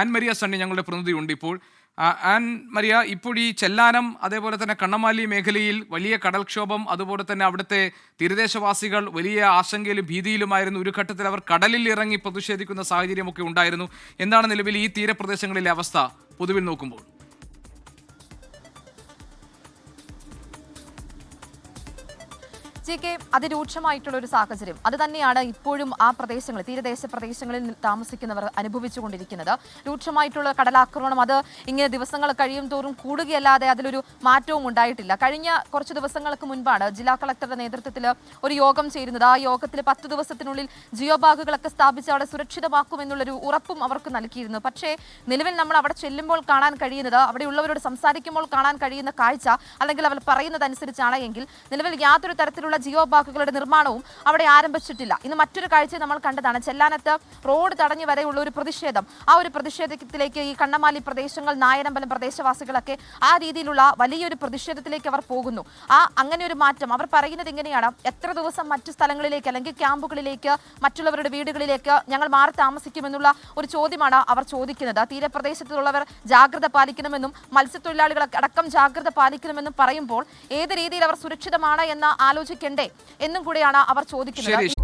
An Maria Sunny ഞങ്ങളുടെ പ്രതിനിധി ഉണ്ട് ഇപ്പോൾ. ആൻ മരിയ ഇപ്പോൾ ഈ ചെല്ലാനം അതേപോലെ തന്നെ കണ്ണമാലി മേഖലയിൽ വലിയ കടൽക്ഷോഭം അതുപോലെ തന്നെ അവിടുത്തെ തീരദേശവാസികൾ വലിയ ആശങ്കയിലും ഭീതിയിലുമായിരുന്നു. ഒരു ഘട്ടത്തിൽ അവർ കടലിൽ ഇറങ്ങി പ്രതിഷേധിക്കുന്ന സാഹചര്യമൊക്കെ ഉണ്ടായിരുന്നു. എന്താണ് നിലവിൽ ഈ തീരപ്രദേശങ്ങളിലെ അവസ്ഥ? പൊതുവിൽ നോക്കുമ്പോൾ. ജി കെ അതിരൂക്ഷമായിട്ടുള്ള ഒരു സാഹചര്യം. അത് തന്നെയാണ് ഇപ്പോഴും ആ പ്രദേശങ്ങളിൽ തീരദേശ പ്രദേശങ്ങളിൽ താമസിക്കുന്നവർ അനുഭവിച്ചുകൊണ്ടിരിക്കുന്നത്. രൂക്ഷമായിട്ടുള്ള കടലാക്രമണം അത് ഇങ്ങനെ ദിവസങ്ങൾ കഴിയും തോറും കൂടുകയല്ലാതെ അതിലൊരു മാറ്റവും ഉണ്ടായിട്ടില്ല. കഴിഞ്ഞ കുറച്ച് ദിവസങ്ങൾക്ക് മുൻപാണ് ജില്ലാ കളക്ടറുടെ നേതൃത്വത്തിൽ ഒരു യോഗം ചേരുന്നത്. ആ യോഗത്തിൽ പത്ത് ദിവസത്തിനുള്ളിൽ ജിയോ ബാഗുകളൊക്കെ സ്ഥാപിച്ച് അവിടെ സുരക്ഷിതമാക്കുമെന്നുള്ളൊരു ഉറപ്പും അവർക്ക് നൽകിയിരുന്നു. പക്ഷേ നിലവിൽ നമ്മൾ അവിടെ ചെല്ലുമ്പോൾ കാണാൻ കഴിയുന്നത് അവിടെയുള്ളവരോട് സംസാരിക്കുമ്പോൾ കാണാൻ കഴിയുന്ന കാഴ്ച അല്ലെങ്കിൽ അവർ പറയുന്നതനുസരിച്ചാണ് എങ്കിൽ നിലവിൽ യാതൊരു തരത്തിലുള്ള ജിയോ പാർക്കുകളുടെ നിർമ്മാണവും അവിടെ ആരംഭിച്ചിട്ടില്ല. ഇന്ന് മറ്റൊരു കാഴ്ച നമ്മൾ കണ്ടതാണ്. ചെല്ലാനത്ത് റോഡ് തടഞ്ഞു വരെയുള്ള ഒരു പ്രതിഷേധം. ആ ഒരു പ്രതിഷേധത്തിലേക്ക് ഈ കണ്ണമാലി പ്രദേശങ്ങൾ നായരമ്പലം പ്രദേശവാസികളൊക്കെ ആ രീതിയിലുള്ള വലിയൊരു പ്രതിഷേധത്തിലേക്ക് അവർ പോകുന്നു. ആ അങ്ങനെ ഒരു മാറ്റം അവർ പറയുന്നത് എങ്ങനെയാണ് എത്ര ദിവസം മറ്റു സ്ഥലങ്ങളിലേക്ക് അല്ലെങ്കിൽ ക്യാമ്പുകളിലേക്ക് മറ്റുള്ളവരുടെ വീടുകളിലേക്ക് ഞങ്ങൾ മാറി താമസിക്കുമെന്നുള്ള ഒരു ചോദ്യമാണ് അവർ ചോദിക്കുന്നത്. തീരപ്രദേശത്തുള്ളവർ ജാഗ്രത പാലിക്കണമെന്നും മത്സ്യത്തൊഴിലാളികൾ അടക്കം ജാഗ്രത പാലിക്കണമെന്നും പറയുമ്പോൾ ഏത് രീതിയിൽ അവർ സുരക്ഷിതമാണ് എന്ന് ആലോചിക്കണ്ടേ എന്നും കൂടെയാണ് അവർ ചോദിക്കുന്നത്.